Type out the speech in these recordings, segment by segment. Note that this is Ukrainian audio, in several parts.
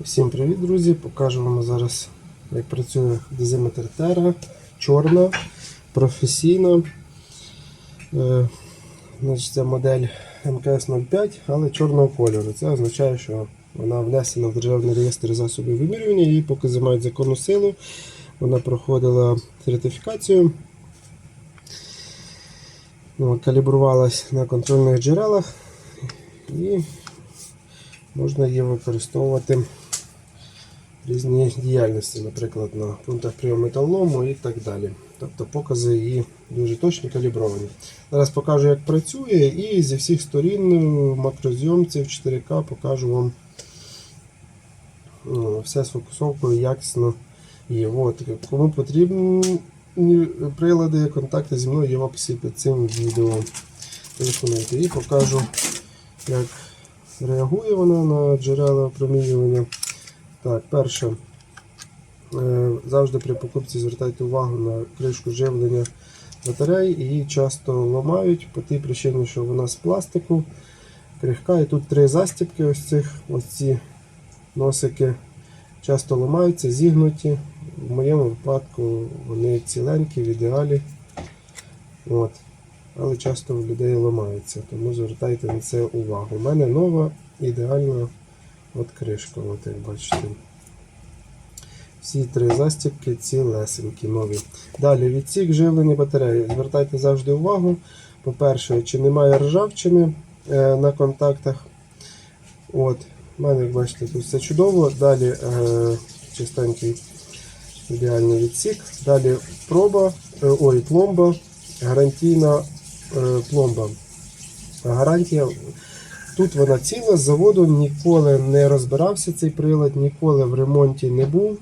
Всім привіт, друзі! Покажу вам зараз, як працює дозиметр Terra. Чорна, професійна. Е, значить, Це модель МКС-05, але чорного кольору. Це означає, що вона внесена в Державний реєстр засобів вимірювання, її поки мають законну силу. Вона проходила сертифікацію. Ну, Калібрувалась на контрольних джерелах і можна її використовувати різні діяльності, наприклад, на пунктах прийому металолому і так далі. Тобто покази її дуже точно калібровані. Зараз покажу, як працює, і зі всіх сторін в макрозйомці в 4К покажу вам ну, все з фокусовкою якісно є. От, кому потрібні прилади, контакти зі мною є в описі під цим відео. Телефонуйте і покажу, як реагує вона на джерела опромінювання. Так, перше, е, завжди при покупці звертайте увагу на кришку живлення батарей. Її часто ламають по тій причині, що вона з пластику крихка. І тут три застібки, ось цих ось ці носики часто ламаються, зігнуті. В моєму випадку вони ціленькі, в ідеалі. От. Але часто в людей ламаються, тому звертайте на це увагу. У мене нова ідеальна от кришка, от як бачите. Всі три застібки цілесенькі нові. Далі відсік живлення батареї. Звертайте завжди увагу. По-перше, чи немає ржавчини е, на контактах. От. У мене, як бачите, тут все чудово. Далі е, чистенький ідеальний відсік. Далі проба, е, ой, пломба, гарантійна е, пломба. Гарантія. Тут вона ціла, з заводу ніколи не розбирався цей прилад, ніколи в ремонті не був.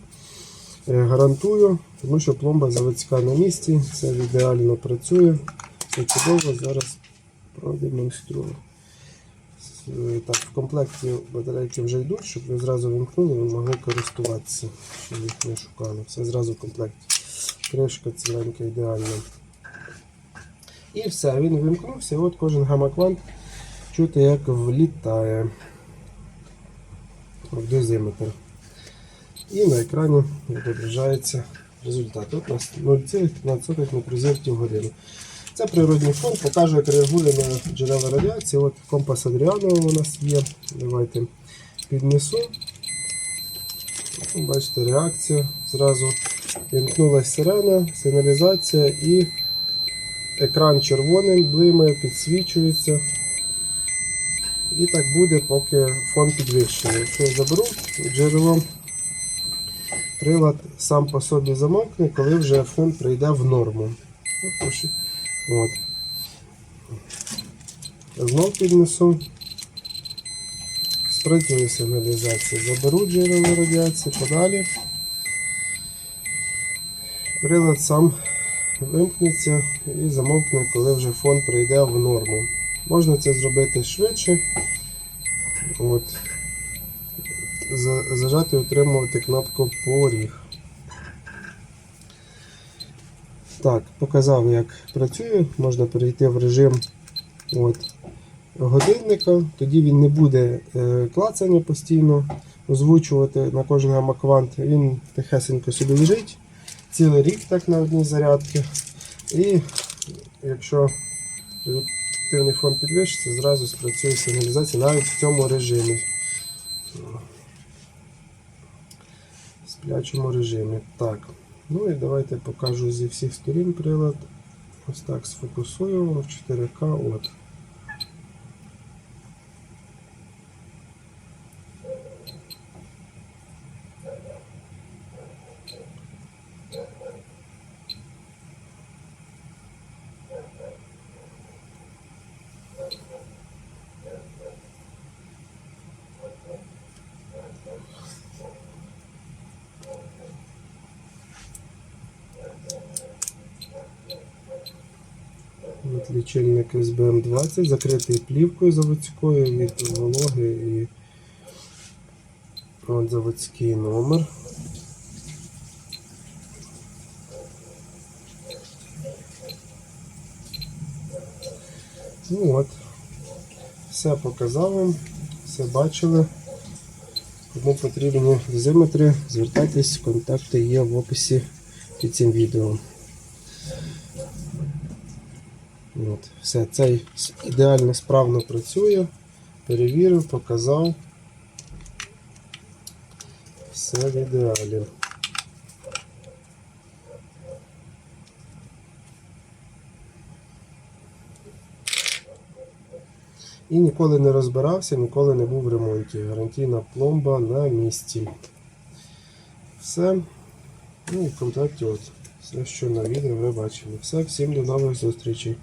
Е, Гарантую, тому що пломба заводська на місці, все ідеально працює. Все чудово, зараз продемонструю. Е, Так, в комплекті батарейки вже йдуть, щоб ви зразу вимкнули, ви могли користуватися, щоб їх не шукали. Все зразу в комплекті. Кришка ціленька, ідеальна. І все, він вимкнувся, і от кожен гамаквант чути, як влітає в дозиметр. І на екрані відображається результат. От у нас 0,15 мікрозіртів в годину. Це природний фон, покаже, як реагує на джерела радіації. От компас Адріано у нас є. Давайте піднесу. Бачите, реакція. Зразу вімкнулася сирена, сигналізація і екран червоним блимає, підсвічується. І так буде, поки фон підвищений. Якщо я заберу джерело, прилад сам по собі замовкне, коли вже фон прийде в норму. От. Знов піднесу. Спрацює сигналізація. Заберу джерело радіації подалі. Прилад сам вимкнеться і замовкне, коли вже фон прийде в норму. Можна це зробити швидше. От. Зажати і утримувати кнопку поріг. Так, показав, як працює. Можна перейти в режим от, годинника. Тоді він не буде е, клацання постійно озвучувати на кожен гамаквант. Він тихесенько собі лежить цілий рік так на одній зарядці. І якщо активний фон підвищиться, зразу спрацює сигналізація навіть в цьому режимі. В сплячому режимі. Так. Ну і давайте покажу зі всіх сторін прилад. Ось так сфокусуємо в 4К. От. От лічильник SBM20, закритий плівкою заводською від вологи і от заводський номер. Ну от, все показав вам, все бачили. Кому потрібні дозиметри, звертайтесь, контакти є в описі під цим відео. От, все, цей ідеально справно працює. Перевірив, показав. Все в ідеалі. І ніколи не розбирався, ніколи не був в ремонті. Гарантійна пломба на місці. Все. Ну і в контакті от. Все, що на відео ви бачили. Все, всім до нових зустрічей.